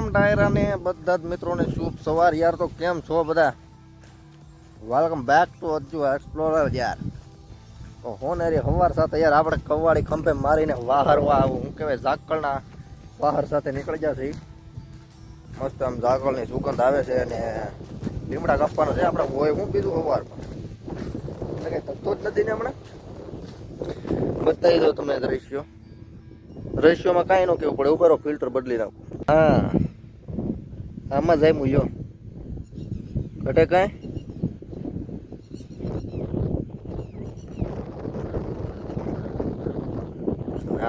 રામ ડાયરા ને બધા જ મિત્રોને શુભ સવાર. યાર તો કેમ છો બધા? વેલકમ બેક ટુ અજુ એક્સપ્લોરર યાર. તો હો ને રે હવાર સાથે યાર આપણે કવાડી ખંભે મારીને વાહરવા આવું. હું કહેવાય ઝાકળના વાહર સાથે નીકળી જશે મસ્ત આમ ઝાકળની સુગંધ આવે છે અને લીમડા કાપવાનો છે આપણે હોય હું બીજું હવારમાં એટલે કઈ થતો જ નથી ને હમણાં? બતાવી દો તમે દ્રશ્યો. દ્રશ્યોમાં કાંઈ ન કેવું પડે. ઉભરો ફિલ્ટર બદલી નાખું. હા. આમાં જાય હું યો ઘટે કાંઈ?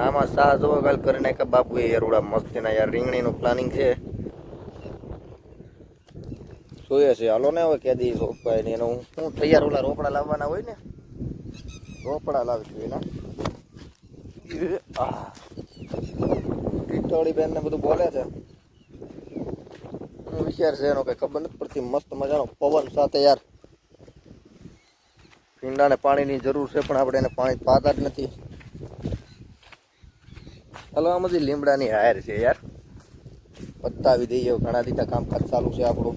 આમાં સા જોવો કાલ કરી નાખ્યા બાપુ એ યાર ઓલા મસ્તીના, યાર, રીંગણીનું પ્લાનિંગ છે. જોઈએ છે, હાલો ને હવે કેદી રોપાય ને એનું હું તૈયાર ઓલા રોપડા લાવવાના હોય ને? રોપડા લાવી એના. ટીટોળી બેન ને બધું બોલે છે. હું વિચાર છે એનો કઈ ખબર નથી પડતી. મસ્ત મજાનો પવન સાથે યાર. ભીંડાને પાણીની જરૂર છે, પણ આપણે એને પાણી પાતા જ નથી. હાલો આમાંથી લીમડાની હાયર છે યાર. બતાવી દઈએ ઘણા દીધા કામકાજ ચાલુ છે આપણું.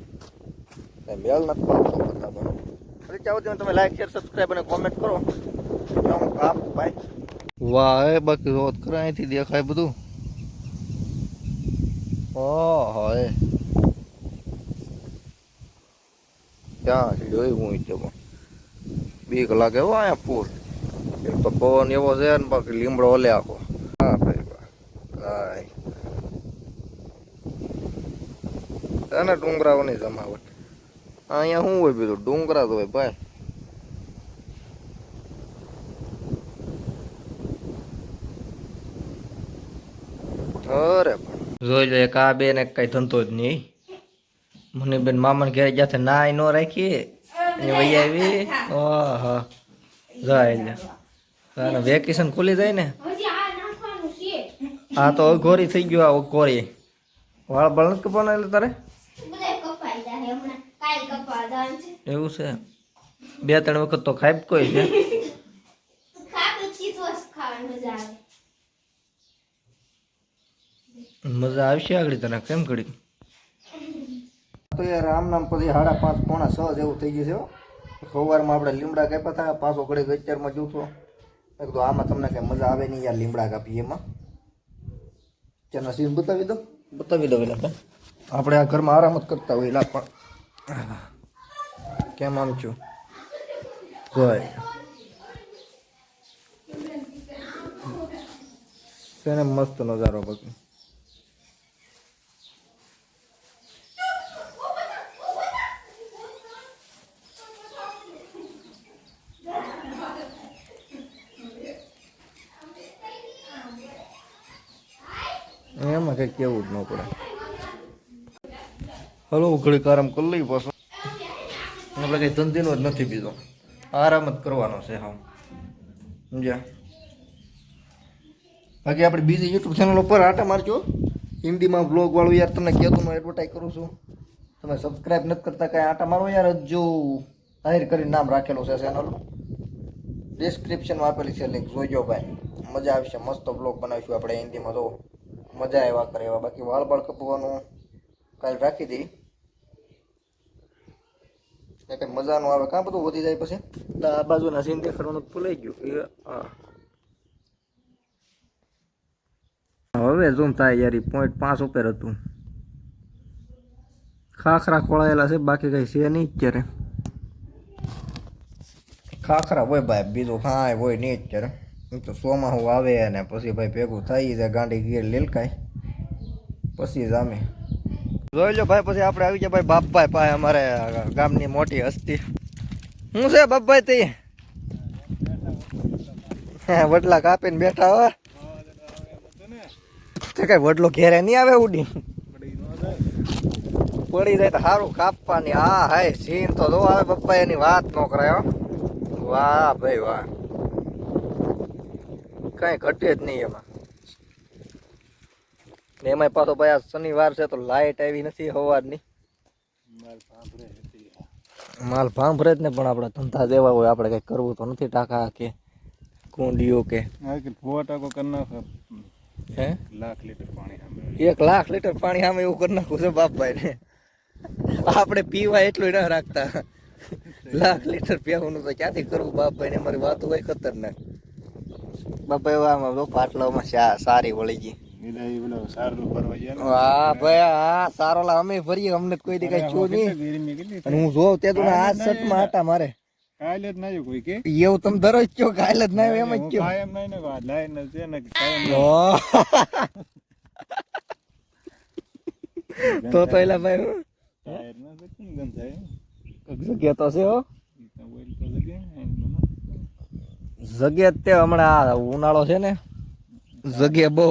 મેળ નથી પડતો બતાવવાનો ફરી ચાલો ત્યાં તમે લાઈક શેર સબસ્ક્રાઈબ અને કોમેન્ટ કરો. તો હું કાપ ભાઈ. વાહ, એ બાકી રોજ અહીંથી દેખાય બધું. ઓહો, એ. છે જોયું હું ઈચ્છો બીક લાગે હો અહીંયા પૂર. એક તો પવન એવો છે ને બાકી લીમડો ઓલે આખો. હા ભાઈ, કાંઈ. તને ડુંગરાઓની જમાવટ. અહીંયા શું હોય બીજું ડુંગરા તો હોય ભાઈ. અરે જોઈ લો, એક આ બે ને કઈ ધંધો જ નહીં. મને બેન મામાને ઘેર જ્યાં ના ન રાખી. એ વહી આવી. ઓહો. જાય લે વેકેશન ખુલી જાય ને? છે. આ તો ઘોરી થઈ ગયો આ ઘોરી વાળ બળ નથી એટલે તારે? છે. એવું છે? બે ત્રણ વખત તો ખાઈ કોઈ છે. મજા આવે. આવશે આગળ તને કેમ ઘડી તો યાર આમ નામ પછી સાડા પાંચ પોણા છ જેવું થઈ ગયું છે સવારમાં આપણે લીમડા કાપ્યા હતા પાછો ઘડી ગચ્ચરમાં જોતો મેં કીધું આમાં તમને કઈ મજા આવે નહીં યાર લીમડા કાપીએ એમાં. ચાલો સીન બતાવી દો. બતાવી દો એટલે આપણે આ ઘરમાં આરામ જ કરતા હોય લા પણ. કેમ આમ છું? જોય. તેને મસ્ત નજારો બાકી એમાં કઈ કેવું જ ન પડે. હલો, ઘડીક આરામ કરી લઈ પાછો. આપણે કઈ ધંધીનો જ નથી બીજો. આરામ જ કરવાનો છે હા સમજ્યા? બાકી આપણે બીજી યુટ્યુબ ચેનલ ઉપર આટા મારજો. હિન્દીમાં બ્લોગ વાળું યાર, તમને કહેતું હું એડવર્ટાઈઝ કરું છું. તમે સબસ્ક્રાઈબ નથી કરતા, કાંઈ આટા મારો યાર, હજુ જાહેર કરીને નામ રાખેલું છે ચેનલ ડિસ્ક્રિપ્શનમાં આપેલી છે લિંક જોઈજો ભાઈ. મજા આવશે. મસ્ત બ્લોગ બનાવીશું આપણે હિન્દીમાં તો મજા આવ્યા કરે એવા. બાકી વાળ બાળ કપવાનું કાલ રાખી દઈ. એટલે કંઈ મજા નો આવે. કાં બધું વધી જાય પછી? તો આ બાજુના સીન દેખાડવાનું ભૂલાઈ ગયું. હા. હવે ઝૂમ થાય યાર પોઈન્ટ પાંચ ઉપર હતું. ખાખરા ખોળાયેલા છે બાકી કઈ છે નહીં અત્યારે. ખાખરા હોય ભાઈ બીજું હા હોય નહીં અત્યારે. તો સોમાહું આવે ને પછી ભાઈ ભેગું થઈ જાય ગાંડી ગીર લીલકાય. પછી જામે જોઈ લો ભાઈ પછી આપણે આવી ગયા ભાઈ બાપભાઈ પાસે અમારે ગામની મોટી હસ્તી. શું છે બાપભાઈ તે? હે, વડલા કાપીને બેઠા હોય તે કઈ વડલો ઘેરે નહીં આવે ઉડી? પડી જાય તો સારું કાપવાની. હા હાય સીન તો જો આવે પપ્પા એની વાત નો કરાય હો. વાહ ભાઈ વાહ. કઈ ઘટે જ નહીં એમાં. ને એમાંય પાછો ભાઈ આ શનિવાર છે તો લાઈટ આવી નથી સવારની માલ ભાંભરે જ ને પણ આપણે ધંધા દેવા હોય આપણે કઈ કરવું તો નથી ટાકા કે કુંડીઓ કે. હા લાખ લીટર પાણી એક લાખ લીટર પાણી સામે એવું કરી નાખું છે બાપભાઈ ને આપણે પીવા એટલું ના રાખતા. લાખ લીટર પીવાનું તો ક્યાંથી કરવું બાપભાઈ ને અમારી વાતો હોય ખતરનાક. બાપા એવા આમાં લોકો આટલામાં શા- સારી વળી ગઈ. ભાઈ હા સારો લા અમે ફરીએ અમને કોઈ દી કઈ છું નહીં. અને હું જોઉં તે તો આ સટમાં આટા મારે. કાલે જ ના કોઈ કે? એવું તમે દરરોજ કયો કાલ જ ના એમ જ કયો. કાયમ નહીં ને વાત લાઈન છે ને કાયમ તો તો એલા ભાઈ તો જગ્યા તો છે હો ઈ તો ઓઇલ તો લગે એમ તો ના. જગ્યા જ તે હમણાં આ ઉનાળો છે ને. જગ્યા બહુ.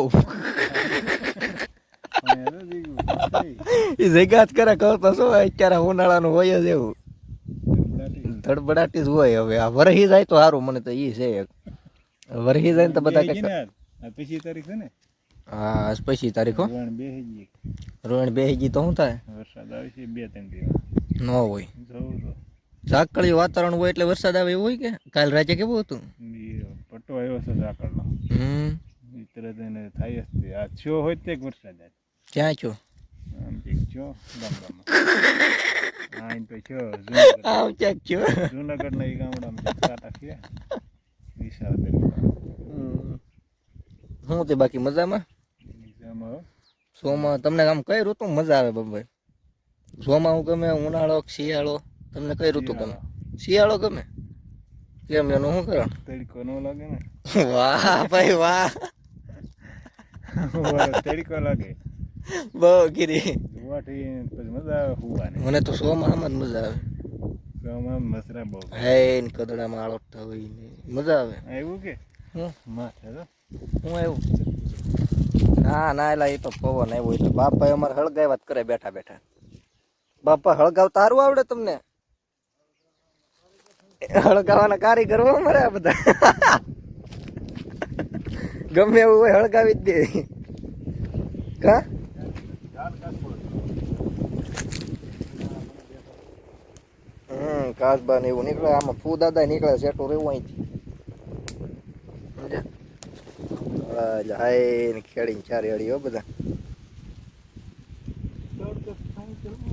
એ જગ્યા જ કરે કહો તો શું અત્યારે ઉનાળાનું હોય જ એવું. ધડબડાટી. જ હોય હવે. આ વરહી જાય તો સારું મને તો એ છે એક. વરહી જાય ને તો બધા કઈ ને પછી તારીખ છે ને? હા પછી તારીખો રોણ બે ગઈ રોહિણ બેહી ગઈ તો શું થાય? વરસાદ આવે છે બે ત્રણ દિવસ. ન હોય. ઝાકળી ઝાકળિયું વાતાવરણ હોય એટલે વરસાદ આવે એવું હોય કે? કાલ રાતે કેવું હતું? પટ્ટો આવ્યો છે ઝાકળનો. હમ. તરત એને થાય જ તે આ થયો હોય તે વરસાદ આવે. ક્યાં છો આમ કંઈક છો ગામડામાં. આઈન તો છો આમ ક્યાંક છો જુનાગઢના એ ગામડામાં કાંટા છે. વિશાળ શું તે બાકી મજામાં? એમાં સોમાં તમને આમ કઈ ઋતુ મજા આવે બાબાઈ? સોમાં હું ગમે ઉનાળો શિયાળો? તમને કઈ ઋતુ ગમે? શિયાળો ગમે? કેમ એનું શું કરો તડકો ન લાગે ને. વાહ ભાઈ વાહ. તડકો લાગે. બહુ ગીરી વાટી પછી મજા આવે હુવાની મને તો સોમાં આમ મજા આવે. સોમાં મસરા બહુ. હે ને કદડામાં આળોટતા હોય ને. મજા આવે. આવ્યું કે? હું માથે તો. હું આવ્યું ના ના એલા એ તો પવન આવ્યો. એટલે બાપા અમારે હળગાવ્યા જ કરે બેઠા બેઠા. બાપા હળગાવ તારું આવડે તમને? હળગાવાના કારીગર અમારે આ બધા. ગમે એવું હોય હળગાવી જ દે. કા હમ કાચબા ને એવું નીકળે. આમાં ફૂ દાદા નીકળે સેટું રહેવું અહીંથી. ને ખેડીને ચારે અડી હો બધા.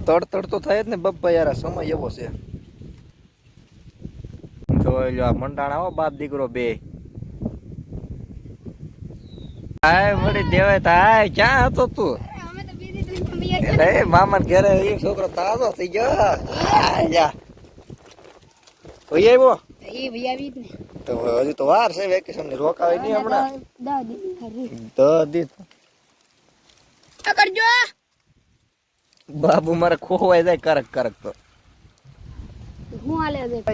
તડ તડ તો થાય જ ને બપ્પા યાર સમય એવો છે. જોઈ લો મંડાણા બાપ દીકરો બે. હાય મળી દેવાય હાય ક્યાં હતો તું? મામા ઘરે એ છોકરો તાજો થઈ ગયો આવ્યો? તો હજી તો વાર છે વેકેશનની રોકાવે નહીં હમણાં. દી કરજો બાબુ મારે ખોવાઈ જાય કરક કરક તો. હું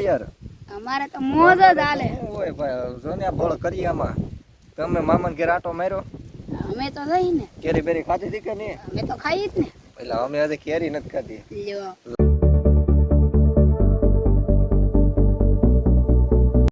યાર. અમારે તો મોજ જ હાલે. ઓય ભાઈ જો ભળ કરી આમાં. તમે મામા ઘેર આટો માર્યો? અમે તો લઈને ને કેરી બેરી ખાધી હતી કે નહીં? અમે તો ખાઈ જ ને. એટલે અમે આજે કેરી નથી ખાધી. લ્યો.